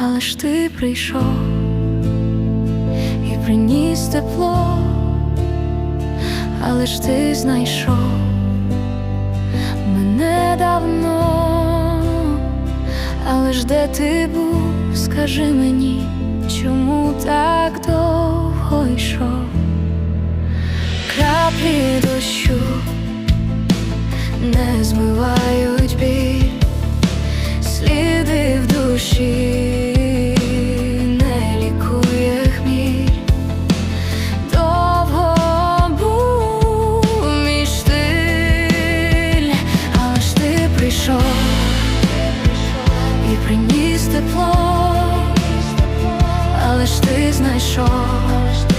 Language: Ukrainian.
але ж ти прийшов і приніс тепло, але ж ти знайшов мене давно, але ж де ти був, скажи мені, чому так довго йшов? Краплі дощу не змивають біль, сліди в душі прийшов і приніс тепло, але ж ти знайшов